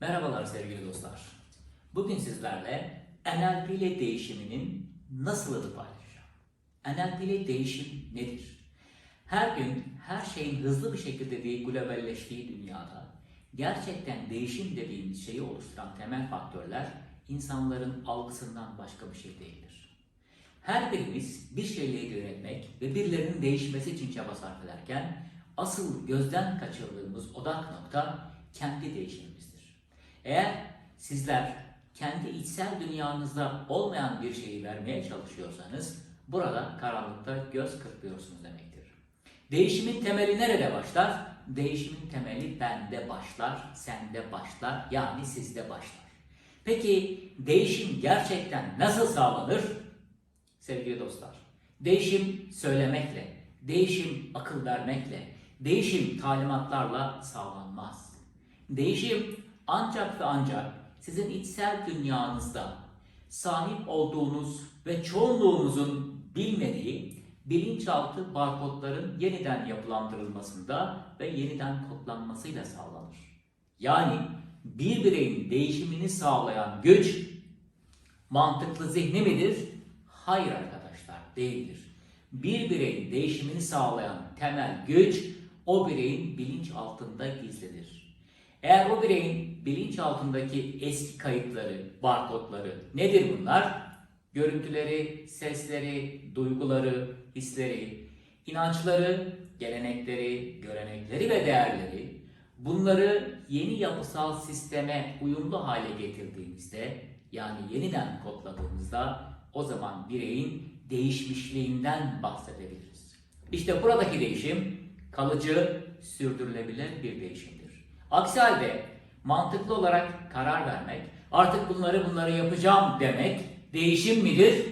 Merhabalar sevgili dostlar. Bugün sizlerle NLP ile değişiminin nasılını paylaşacağım. NLP ile değişim nedir? Her gün her şeyin hızlı bir şekilde değil globalleştiği dünyada gerçekten değişim dediğimiz şeyi oluşturan temel faktörler insanların algısından başka bir şey değildir. Her birimiz bir şeyleri yönetmek ve birilerinin değişmesi için çaba sarf ederken asıl gözden kaçırdığımız odak nokta kendi değişimimizdir. Eğer sizler kendi içsel dünyanızda olmayan bir şeyi vermeye çalışıyorsanız burada karanlıkta göz kırpıyorsunuz demektir. Değişimin temeli nerede başlar? Değişimin temeli bende başlar, sende başlar, yani sizde başlar. Peki değişim gerçekten nasıl sağlanır? Sevgili dostlar, değişim söylemekle, değişim akıl vermekle, değişim talimatlarla sağlanmaz. Değişim ancak ve ancak sizin içsel dünyanızda sahip olduğunuz ve çoğunluğunuzun bilmediği bilinçaltı barkodların yeniden yapılandırılmasında ve yeniden kodlanmasıyla sağlanır. Yani bir bireyin değişimini sağlayan güç mantıklı zihni midir? Hayır arkadaşlar değildir. Bir bireyin değişimini sağlayan temel güç o bireyin bilinç altında. Eğer o bireyin bilinç altındaki eski kayıtları, barkodları nedir bunlar? Görüntüleri, sesleri, duyguları, hisleri, inançları, gelenekleri, görenekleri ve değerleri bunları yeni yapısal sisteme uyumlu hale getirdiğimizde yani yeniden kodladığımızda o zaman bireyin değişmişliğinden bahsedebiliriz. İşte buradaki değişim kalıcı, sürdürülebilir bir değişimdir. Aksi halde mantıklı olarak karar vermek, artık bunları bunları yapacağım demek değişim midir?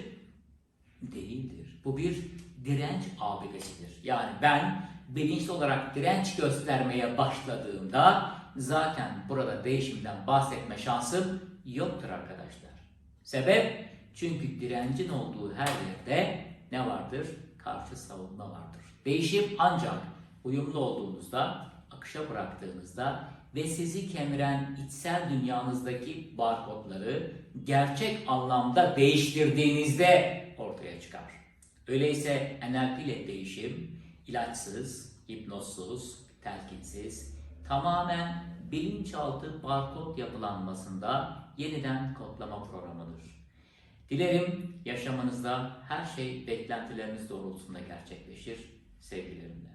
Değildir. Bu bir direnç abidesidir. Yani ben bilinçli olarak direnç göstermeye başladığımda zaten burada değişimden bahsetme şansım yoktur arkadaşlar. Sebep? Çünkü direncin olduğu her yerde ne vardır? Karşı savunma vardır. Değişim ancak uyumlu olduğunuzda, akışa bıraktığınızda ve sizi kemiren içsel dünyanızdaki barkodları gerçek anlamda değiştirdiğinizde ortaya çıkar. Öyleyse NLP ile değişim ilaçsız, hipnozsuz, telkinsiz, tamamen bilinçaltı barkod yapılanmasında yeniden kodlama programıdır. Dilerim yaşamınızda her şey beklentileriniz doğrultusunda gerçekleşir sevgilerimle.